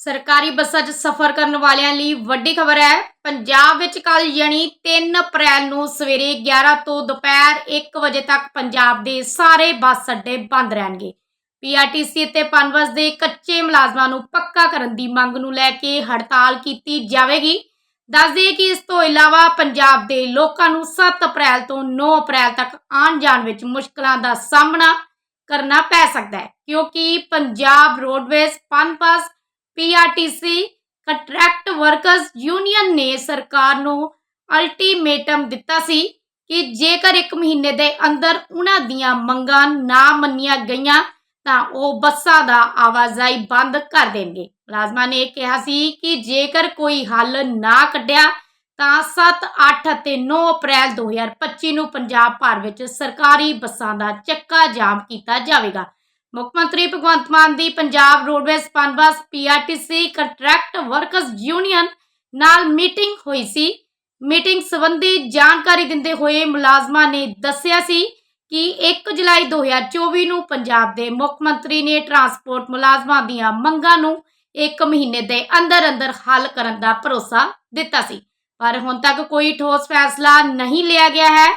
ਸਰਕਾਰੀ ਬੱਸਾਂ 'ਚ ਸਫ਼ਰ ਕਰਨ ਵਾਲਿਆਂ ਲਈ ਵੱਡੀ ਖਬਰ ਹੈ। ਪੰਜਾਬ ਵਿੱਚ ਕੱਲ ਯਾਨੀ 3 ਅਪ੍ਰੈਲ ਨੂੰ ਸਵੇਰੇ 11 ਤੋਂ ਦੁਪਹਿਰ 1 ਵਜੇ ਤੱਕ ਪੰਜਾਬ ਦੇ ਸਾਰੇ ਬੱਸ ਅੱਡੇ ਬੰਦ ਰਹਿਣਗੇ। ਪੀਆਰਟੀਸੀ ਅਤੇ ਪਨਬਸ ਦੇ ਕੱਚੇ ਮੁਲਾਜ਼ਮਾਂ ਨੂੰ ਪੱਕਾ ਕਰਨ ਦੀ ਮੰਗ ਨੂੰ ਲੈ ਕੇ ਹੜਤਾਲ ਕੀਤੀ ਜਾਵੇਗੀ। ਦੱਸ ਦਈਏ ਕਿ ਇਸ ਤੋਂ ਇਲਾਵਾ ਪੰਜਾਬ ਦੇ ਲੋਕਾਂ ਨੂੰ 7 ਅਪ੍ਰੈਲ ਤੋਂ 9 ਅਪ੍ਰੈਲ ਤੱਕ ਆਉਣ ਜਾਣ ਵਿੱਚ ਮੁਸ਼ਕਲਾਂ ਦਾ ਸਾਹਮਣਾ ਕਰਨਾ ਪੈ ਸਕਦਾ ਹੈ, ਕਿਉਂਕਿ Punjab roadways, PUNBUS PRTC contract workers union ਨੇ ਸਰਕਾਰ ਨੂੰ ਅਲਟੀਮੇਟਮ ਦਿੱਤਾ ਸੀ ਕਿ ਜੇਕਰ 1 ਮਹੀਨੇ ਦੇ ਅੰਦਰ ਉਹਨਾਂ ਦੀਆਂ ਮੰਗਾਂ ਨਾ ਮੰਨੀਆਂ ਗਈਆਂ ਤਾਂ ਉਹ ਬੱਸਾਂ ਦਾ ਆਵਾਜਾਈ ਬੰਦ ਕਰ ਦੇਣਗੇ। ਮੁਲਾਜ਼ਮਾਂ ਨੇ ਕਿਹਾ ਸੀ ਕਿ ਜੇਕਰ ਕੋਈ ਹੱਲ ਨਾ ਕੱਢਿਆ ਤਾਂ 7, 8 ਅਤੇ 9 ਅਪ੍ਰੈਲ 2025 ਨੂੰ ਪੰਜਾਬ ਭਰ ਵਿੱਚ ਸਰਕਾਰੀ ਬੱਸਾਂ ਦਾ ਚੱਕਾ ਜਾਮ ਕੀਤਾ ਜਾਵੇਗਾ। ਮੁੱਖ ਮੰਤਰੀ ਭਗਵੰਤ ਮਾਨ ਦੀ Punjab roadways PUNBUS PRTC contract workers union ਨਾਲ ਮੀਟਿੰਗ ਹੋਈ ਸੀ। ਮੀਟਿੰਗ ਸੰਬੰਧੀ ਜਾਣਕਾਰੀ ਦਿੰਦੇ ਹੋਏ ਮੁਲਾਜ਼ਮਾਂ ਨੇ ਦੱਸਿਆ ਸੀ ਕਿ 1 ਜੁਲਾਈ 2024 ਨੂੰ ਪੰਜਾਬ ਦੇ ਮੁੱਖ ਮੰਤਰੀ ਨੇ ਟਰਾਂਸਪੋਰਟ ਮੁਲਾਜ਼ਮਾਂ ਦੀਆਂ ਮੰਗਾਂ ਨੂੰ ਇੱਕ ਮਹੀਨੇ ਦੇ ਅੰਦਰ ਅੰਦਰ ਹੱਲ ਕਰਨ ਦਾ ਭਰੋਸਾ ਦਿੱਤਾ ਸੀ। ਪਰ ਹੁਣ ਤੱਕ ਕੋਈ ਠੋਸ ਫੈਸਲਾ ਨਹੀਂ ਲਿਆ ਗਿਆ ਹੈ।